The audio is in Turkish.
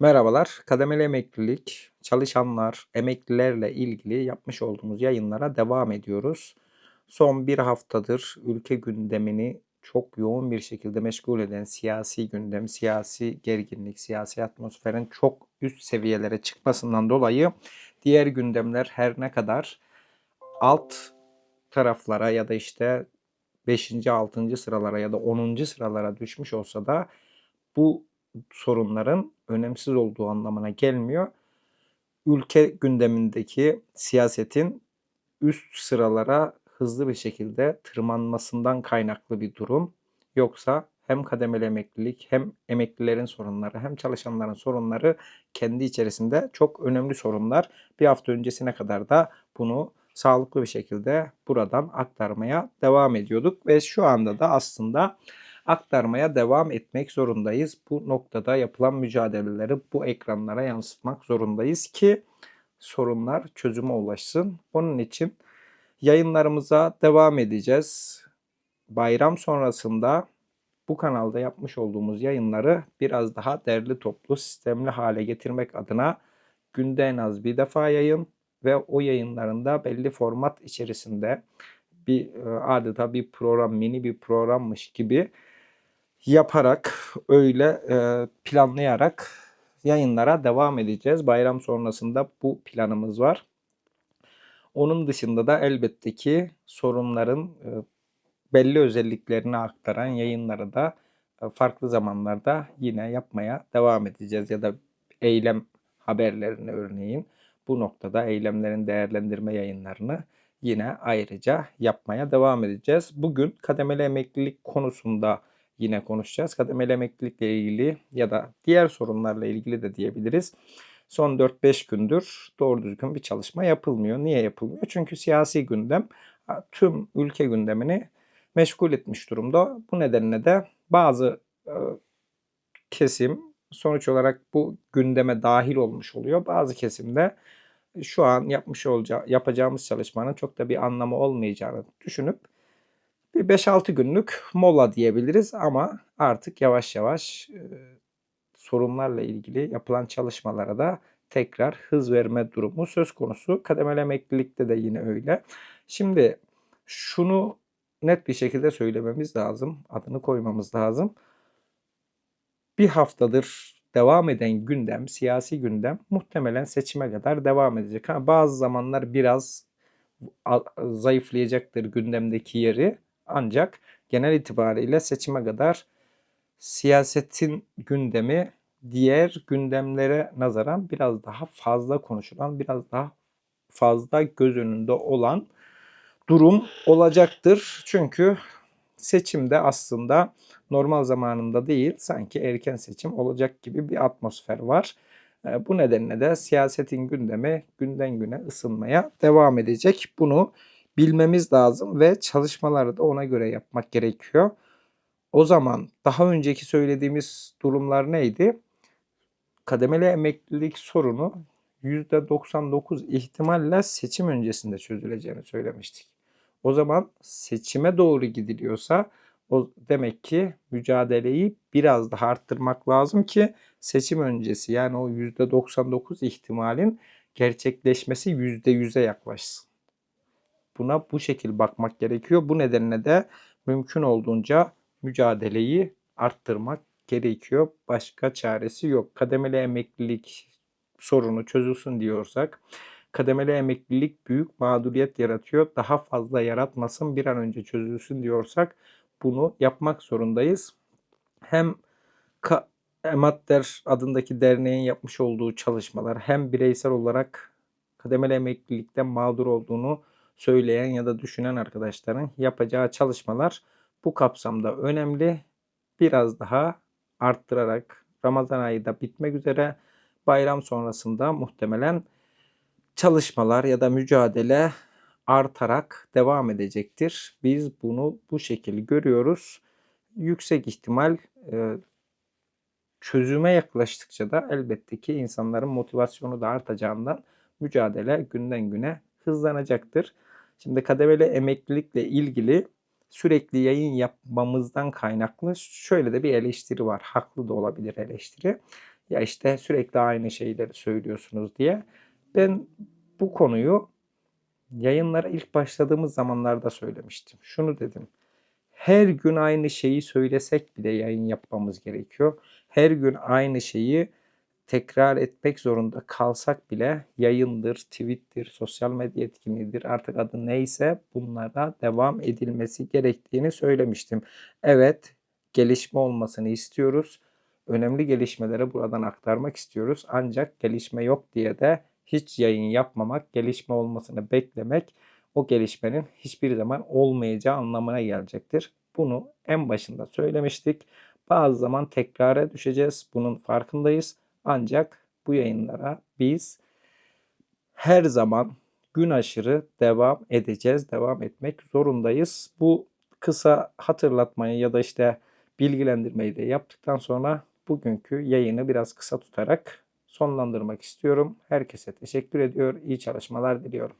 Merhabalar. Kademeli emeklilik, çalışanlar, emeklilerle ilgili yapmış olduğumuz yayınlara devam ediyoruz. Son bir haftadır ülke gündemini çok yoğun bir şekilde meşgul eden siyasi gündem, siyasi gerginlik, siyasi atmosferin çok üst seviyelere çıkmasından dolayı diğer gündemler her ne kadar alt taraflara ya da işte 5. 6. sıralara ya da 10. sıralara düşmüş olsa da bu sorunların önemsiz olduğu anlamına gelmiyor. Ülke gündemindeki siyasetin üst sıralara hızlı bir şekilde tırmanmasından kaynaklı bir durum. Yoksa hem kademeli emeklilik hem emeklilerin sorunları hem çalışanların sorunları kendi içerisinde çok önemli sorunlar. Bir hafta öncesine kadar da bunu sağlıklı bir şekilde buradan aktarmaya devam ediyorduk ve şu anda da aslında aktarmaya devam etmek zorundayız. Bu noktada yapılan mücadeleleri bu ekranlara yansıtmak zorundayız ki sorunlar çözüme ulaşsın. Onun için yayınlarımıza devam edeceğiz. Bayram sonrasında bu kanalda yapmış olduğumuz yayınları biraz daha derli toplu, sistemli hale getirmek adına günde en az bir defa yayın ve o yayınlarında belli format içerisinde bir e, adeta bir program, mini bir programmış gibi yaparak öyle e, planlayarak yayınlara devam edeceğiz. Bayram sonrasında bu planımız var. Onun dışında da elbette ki sorunların e, belli özelliklerini aktaran yayınları da e, farklı zamanlarda yine yapmaya devam edeceğiz ya da eylem haberlerini örneğin bu noktada eylemlerin değerlendirme yayınlarını yine ayrıca yapmaya devam edeceğiz. Bugün kademeli emeklilik konusunda yine konuşacağız. Kademeli emeklilikle ilgili ya da diğer sorunlarla ilgili de diyebiliriz. Son 4-5 gündür doğru düzgün bir çalışma yapılmıyor. Niye yapılmıyor? Çünkü siyasi gündem tüm ülke gündemini meşgul etmiş durumda. Bu nedenle de bazı e, kesim sonuç olarak bu gündeme dahil olmuş oluyor. Bazı kesimde şu an yapmış olacağı, yapacağımız çalışmanın çok da bir anlamı olmayacağını düşünüp bir 5-6 günlük mola diyebiliriz ama artık yavaş yavaş sorunlarla ilgili yapılan çalışmalara da tekrar hız verme durumu söz konusu. Kademeli emeklilikte de yine öyle. Şimdi şunu net bir şekilde söylememiz lazım. Adını koymamız lazım. Bir haftadır devam eden gündem, siyasi gündem muhtemelen seçime kadar devam edecek. Ha, bazı zamanlar biraz zayıflayacaktır gündemdeki yeri. Ancak genel itibariyle seçime kadar siyasetin gündemi diğer gündemlere nazaran biraz daha fazla konuşulan, biraz daha fazla göz önünde olan durum olacaktır. Çünkü seçimde aslında normal zamanında değil sanki erken seçim olacak gibi bir atmosfer var. E, bu nedenle de siyasetin gündemi günden güne ısınmaya devam edecek. Bunu bilmemiz lazım ve çalışmaları da ona göre yapmak gerekiyor. O zaman daha önceki söylediğimiz durumlar neydi? Kademeli emeklilik sorunu %99 ihtimalle seçim öncesinde çözüleceğini söylemiştik. O zaman seçime doğru gidiliyorsa o demek ki mücadeleyi biraz daha arttırmak lazım ki seçim öncesi yani o %99 ihtimalin gerçekleşmesi %100'e yaklaşsın. Buna bu şekil bakmak gerekiyor. Bu nedenle de mümkün olduğunca mücadeleyi arttırmak gerekiyor. Başka çaresi yok. Kademeli emeklilik sorunu çözülsün diyorsak kademeli emeklilik büyük mağduriyet yaratıyor. Daha fazla yaratmasın bir an önce çözülsün diyorsak bunu yapmak zorundayız. Hem Ematder adındaki derneğin yapmış olduğu çalışmalar hem bireysel olarak kademeli emeklilikte mağdur olduğunu söyleyen ya da düşünen arkadaşların yapacağı çalışmalar bu kapsamda önemli. Biraz daha arttırarak Ramazan ayı da bitmek üzere bayram sonrasında muhtemelen çalışmalar ya da mücadele artarak devam edecektir. Biz bunu bu şekilde görüyoruz. Yüksek ihtimal e, çözüme yaklaştıkça da elbette ki insanların motivasyonu da artacağından mücadele günden güne hızlanacaktır. Şimdi kademeli emeklilikle ilgili sürekli yayın yapmamızdan kaynaklı şöyle de bir eleştiri var. Haklı da olabilir eleştiri. Ya işte sürekli aynı şeyleri söylüyorsunuz diye. Ben bu konuyu yayınlara ilk başladığımız zamanlarda söylemiştim. Şunu dedim. Her gün aynı şeyi söylesek bile yayın yapmamız gerekiyor. Her gün aynı şeyi tekrar etmek zorunda kalsak bile yayındır, tweettir, sosyal medya etkinliğidir artık adı neyse bunlara devam edilmesi gerektiğini söylemiştim. Evet, gelişme olmasını istiyoruz. Önemli gelişmeleri buradan aktarmak istiyoruz. Ancak gelişme yok diye de hiç yayın yapmamak, gelişme olmasını beklemek o gelişmenin hiçbir zaman olmayacağı anlamına gelecektir. Bunu en başında söylemiştik. Bazı zaman tekrara düşeceğiz. Bunun farkındayız. Ancak bu yayınlara biz her zaman gün aşırı devam edeceğiz. Devam etmek zorundayız. Bu kısa hatırlatmayı ya da işte bilgilendirmeyi de yaptıktan sonra bugünkü yayını biraz kısa tutarak sonlandırmak istiyorum. Herkese teşekkür ediyor. İyi çalışmalar diliyorum.